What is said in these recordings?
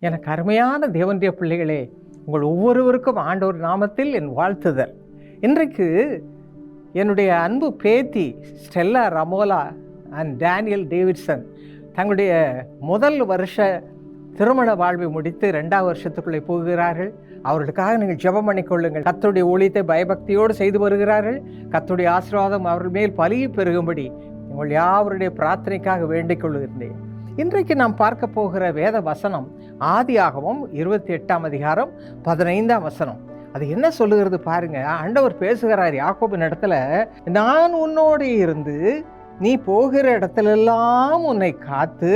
எனக்கு அருமையான தேவனுடைய பிள்ளைகளே உங்கள் ஒவ்வொருவருக்கும் ஆண்டவர் நாமத்தில் என் வாழ்த்துதல். இன்றைக்கு என்னுடைய அன்பு பேத்தி Stella Ramola and Daniel Davidson தங்களுடைய முதல் வருஷ திருமண வாழ்வை முடித்து ரெண்டாவது வருஷத்துக்குள்ளே போகிறார்கள். அவர்களுக்காக நீங்கள் ஜெபம் பண்ணிக்கொள்ளுங்கள். கத்துடைய ஊழியத்தை பயபக்தியோடு செய்து வருகிறார்கள். கத்துடைய ஆசீர்வாதம் அவர்கள் மேல் பலியை பெருகும்படி உங்கள் யாவருடைய பிரார்த்தனைக்காக வேண்டிக் கொள்கிறேன். இன்றைக்கு நாம் பார்க்க போகிற வேத வசனம் ஆதியாகவும் இருபத்தி எட்டாம் அதிகாரம் பதினைந்தாம் வசனம். அது என்ன சொல்லுகிறது பாருங்க. ஆண்டவர் பேசுகிறார் யாக்கோபின் இடத்துல நான் உன்னோடு இருந்து நீ போகிற இடத்துலெல்லாம் உன்னை காத்து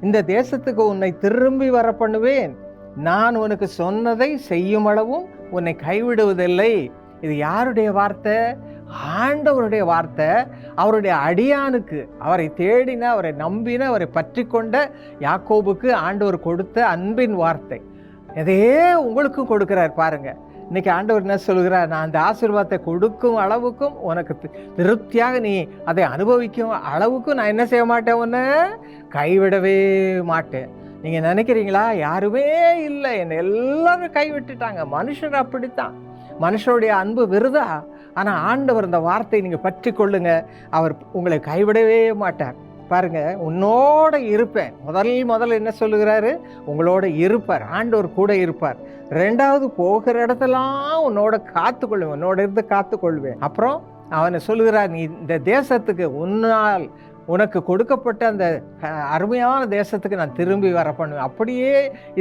இந்த தேசத்துக்கு உன்னை திரும்பி வர பண்ணுவேன் நான் உனக்கு சொன்னதை செய்யும் அளவும் உன்னை கைவிடுவதில்லை. இது யாருடைய வார்த்தை? ஆண்டவருடைய வார்த்தை அவருடைய அடியானுக்கு அவரை தேடின அவரை நம்பின அவரை பற்றி கொண்ட யாக்கோபுக்கு ஆண்டவர் கொடுத்த அன்பின் வார்த்தை. எதையே உங்களுக்கும் கொடுக்குறார் பாருங்க. இன்னைக்கு ஆண்டவர் என்ன சொல்கிறார்? நான் அந்த ஆசீர்வாதத்தை கொடுக்கும் அளவுக்கும் உனக்கு திருப்தியாக நீ அதை அனுபவிக்கும் அளவுக்கும் நான் என்ன செய்ய மாட்டேன்? உன்னை கைவிடவே மாட்டேன். நீங்கள் நினைக்கிறீங்களா? யாருமே இல்லை. என்னை எல்லாரும் கைவிட்டுட்டாங்க. மனுஷர் அப்படித்தான். மனுஷனுடைய அன்பு விருதா ஆனால் ஆண்டவர் இந்த வார்த்தையை நீங்கள் பற்றி கொள்ளுங்க அவர் உங்களை கைவிடவே மாட்டார். பாருங்க உன்னோட இருப்பேன். முதல் முதல்ல என்ன சொல்லுகிறாரு? உங்களோட இருப்பார். ஆண்டவர் கூட இருப்பார். ரெண்டாவது போகிற இடத்தெல்லாம் உன்னோட காத்துக்கொள்வேன். உன்னோட இருந்து காத்துக்கொள்வேன். அப்புறம் அவனை சொல்லுகிறார் நீ இந்த தேசத்துக்கு உன்னால் உனக்கு கொடுக்கப்பட்ட அந்த அருமையான தேசத்துக்கு நான் திரும்பி வர பண்ணுவேன். அப்படியே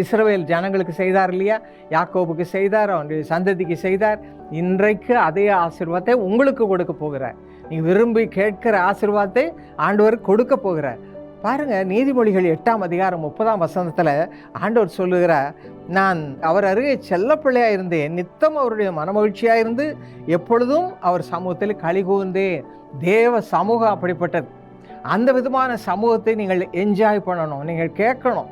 இஸ்ரவேல் ஜனங்களுக்கு செய்தார் இல்லையா? யாக்கோபுக்கு செய்தார் அவனுடைய சந்ததிக்கு செய்தார். இன்றைக்கு அதே ஆசீர்வாதத்தை உங்களுக்கு கொடுக்க போகிறார். நீ விரும்பி கேட்கிற ஆசீர்வாதத்தை ஆண்டவர் கொடுக்க போகிறார். பாருங்கள் நீதிமொழிகள் எட்டாம் அதிகாரம் முப்பதாம் வசந்தத்தில் ஆண்டவர் சொல்லுகிறார் நான் அவர் அருகே செல்ல பிள்ளையாக இருந்தேன். நித்தம் அவருடைய மனமகிழ்ச்சியாக இருந்து எப்பொழுதும் அவர் சமூகத்தில் கழி கூர்ந்தேன். தேவ சமூகம் அப்படிப்பட்டது. அந்த விதமான சமூகத்தை நீங்கள் என்ஜாய் பண்ணணும். நீங்கள் கேட்கணும்.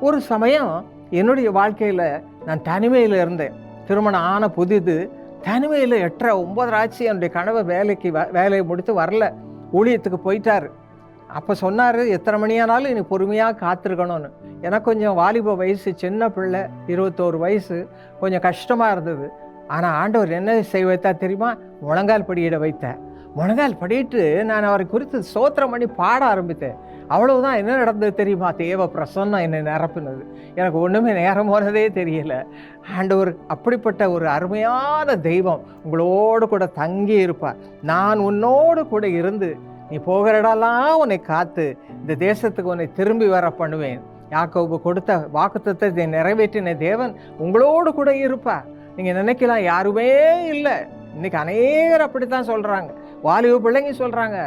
ஒரு சமயம் என்னுடைய வாழ்க்கையில் நான் தனிமையில் இருந்தேன். திருமணம் ஆன புதிது தனிமையில் எட்டரை ஒம்பது ஆச்சு. என்னுடைய கணவர் வேலைக்கு வ- வேலையை முடித்து வரல. ஊழியத்துக்கு போயிட்டார். அப்போ சொன்னார் எத்தனை மணியானாலும் நீ பொறுமையாக காத்திருக்கணும்னு. எனக்கு கொஞ்சம் வாலிப வயசு சின்ன பிள்ளை இருபத்தோரு வயசு கொஞ்சம் கஷ்டமாக இருந்தது. ஆனால் ஆண்டவர் என்ன செய்ய வைத்தா தெரியுமா? முழங்கால் படியிட வைத்தேன் முழங்கால் படிட்டு நான் அவரை குறித்து சோத்திரம் பண்ணி பாட ஆரம்பித்தேன். அவ்வளவுதான் என்ன நடந்தது தெரியுமா? தேவ பிரசன்னம் என்னை நிரப்பினது. எனக்கு ஒன்றுமே நேரம் போனதே தெரியல. ஆண்டவர் அப்படிப்பட்ட ஒரு அருமையான தெய்வம் உங்களோடு கூட தங்கி இருப்பார். நான் உன்னோடு கூட இருந்து நீ போகிற இடம்லாம் உன்னை காத்து இந்த தேசத்துக்கு உன்னை திரும்பி வர பண்ணுவேன். யாக்கோபு கொடுத்த வாக்குத்தத்தை நிறைவேற்றின தேவன் உங்களோடு கூட இருப்பார். நீங்கள் நினைக்கலாம் யாருமே இல்லை. இன்றைக்கி அநேகர் அப்படித்தான் சொல்கிறாங்க வாலிப பிள்ளைங்க சொல்கிறாங்க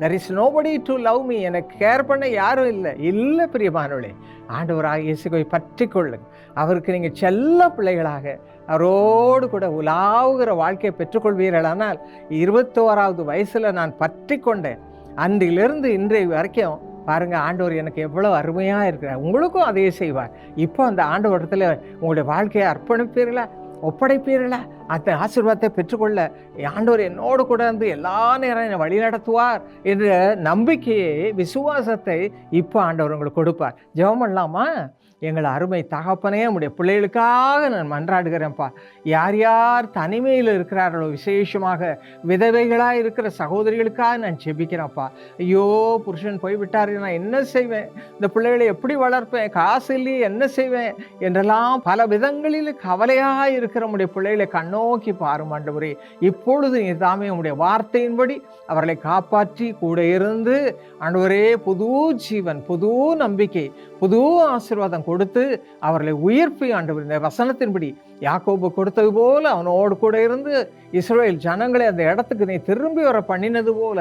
there is nobody to love me எனக்கு கேர் பண்ண யாரும் இல்லை. இல்லை பிரியமானவளே ஆண்டவராக இயேசுவை பற்றி கொள்ளுங்க. அவருக்கு நீங்கள் செல்ல பிள்ளைகளாக அவரோடு கூட உலாவுகிற வாழ்க்கையை பெற்றுக்கொள்வீர்களானால் இருபத்தோராவது வயசில் நான் பற்றி கொண்டேன். அன்றிலிருந்து இன்றைய வரைக்கும் பாருங்கள் ஆண்டவர் எனக்கு எவ்வளோ அருமையாக இருக்கிறார். உங்களுக்கும் அதே செய்வார். இப்போ அந்த ஆண்டவரத்தில் உங்களுடைய வாழ்க்கையை அர்ப்பணிப்பீர்களா? ஒப்படைப்பீர்களா? அந்த ஆசீர்வாதத்தை பெற்றுக்கொள்ள ஆண்டவர் என்னோடு கூட இருந்து எல்லா நேரம் என்னை வழி நடத்துவார் என்ற நம்பிக்கையை விசுவாசத்தை இப்போ ஆண்டவர் உங்களுக்கு கொடுப்பார். ஜெபம் பண்ணலாமா? எங்கள் அருமை தகப்பனே உடைய பிள்ளைகளுக்காக நான் மன்றாடுகிறேன்ப்பா. யார் யார் தனிமையில் இருக்கிறார்களோ விசேஷமாக விதவைகளாக இருக்கிற சகோதரிகளுக்காக நான் ஜெபிக்கிறேன்ப்பா. ஐயோ புருஷன் போய்விட்டாரு நான் என்ன செய்வேன்? இந்த பிள்ளைகளை எப்படி வளர்ப்பேன்? காசு இல்லையே என்ன செய்வேன்? என்றெல்லாம் பல விதங்களில் கவலையாக இருக்கிற நம்முடைய பிள்ளைகளை கண்ணோக்கி பாரும் ஆண்டவரே. இப்பொழுது நீர் தாமே உடைய வார்த்தையின்படி அவர்களை காப்பாற்றி கூட இருந்து ஆண்டவரே புது ஜீவன் புது நம்பிக்கை புது ஆசீர்வாதம் கொடுத்து அவர்களை உயிர்ப்பி ஆண்டவர் இந்த வசனத்தின்படி யாக்கோபு கொடுத்தது போல அவனோடு கூட இருந்து இஸ்ரேல் ஜனங்களை அந்த இடத்துக்கு நீ திரும்பி வர பண்ணினது போல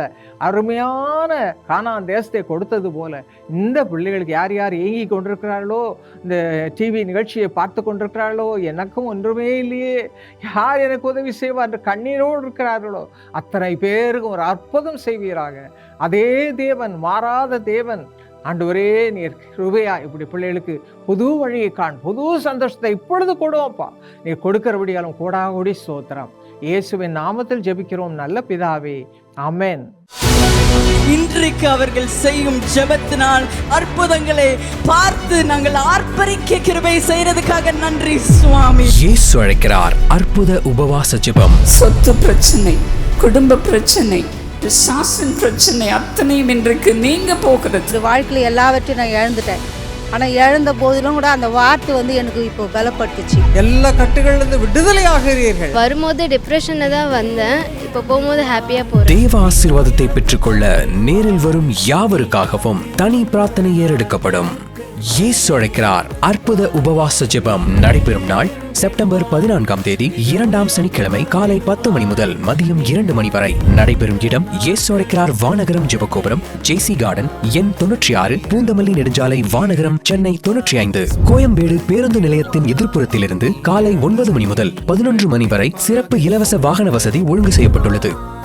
அருமையான கானான் தேசத்தை கொடுத்தது போல இந்த பிள்ளைகளுக்கு யார் யார் ஏங்கி கொண்டிருக்கிறார்களோ இந்த டிவி நிகழ்ச்சியை பார்த்து கொண்டிருக்கிறார்களோ எனக்கும் ஒன்றுமே இல்லையே. யார் எனக்கு உதவி செய்வார் என்று கண்ணீரோடு இருக்கிறார்களோ அத்தனை பேருக்கும் ஒரு அற்புதம் செய்வீராக. அதே தேவன் மாறாத தேவன் ஆண்டவரே நீர் கிருபையா இப்படி பிள்ளைகளுக்கு புது வழியை காண் புது சந்தோஷத்தை இப்பொழுது கொடுவோம்ப்பா நீர் கொடுக்கிறபடியாலும் கூடாகூடி சோத்திரம் இயேசுவின் நாமத்தில் ஜெபிக்கிறோம் நல்ல பிதாவே. ஆமென். இன்றைக்கு அவர்கள் செய்யும் ஜெபத்தினால் அற்புதங்களை பார்த்து நாங்கள் ஆர்ப்பரிக்க கிருபை செய்யறதுக்காக நன்றி சுவாமி. இயேசு அழைக்கிறார் அற்புத உபவாச ஜெபம். சொத்து பிரச்சனை குடும்ப பிரச்சனை பிசாசின் பிரச்சனை அத்தனையும் இன்றைக்கு நீங்க போகிறது. இந்த வாழ்க்கையில் எல்லாவற்றையும் நான் இழந்துட்டேன். ஆனால் இழந்த போதிலும் கூட அந்த வார்த்தை வந்து எனக்கு இப்போ பலப்பட்டுச்சு எல்லா கட்டுகளிலிருந்து விடுதலை ஆகிறீர்கள் வரும்போது டிப்ரெஷனில் தான் வந்தேன். இப்போ போகும்போது ஹாப்பியாக போகிறேன் தேவ ஆசீர்வாதத்தை பெற்றுக்கொள்ள நேரில் வரும் யாவருக்காகவும் தனி பிரார்த்தனை ஏறெடுக்கப்படும். இயேசு அழைக்கிறார். அற்புத உபவாச ஜெபம் நடைபெறும் நாள் செப்டம்பர் பதினான்காம் தேதி இரண்டாம் சனிக்கிழமை காலை பத்து மணி முதல் மதியம் இரண்டு மணி வரை. நடைபெறும் இடம் இயேசு அழைக்கிறார் வானகரம் ஜெபகோபுரம் ஜேசி கார்டன் எண் தொன்னூற்றி ஆறு பூந்தமல்லி நெடுஞ்சாலை வானகரம் சென்னை தொன்னூற்றி ஐந்து. கோயம்பேடு பேருந்து நிலையத்தின் எதிர்ப்புறத்திலிருந்து காலை ஒன்பது மணி முதல் பதினொன்று மணி வரை சிறப்பு இலவச வாகன வசதி ஒழுங்கு செய்யப்பட்டுள்ளது.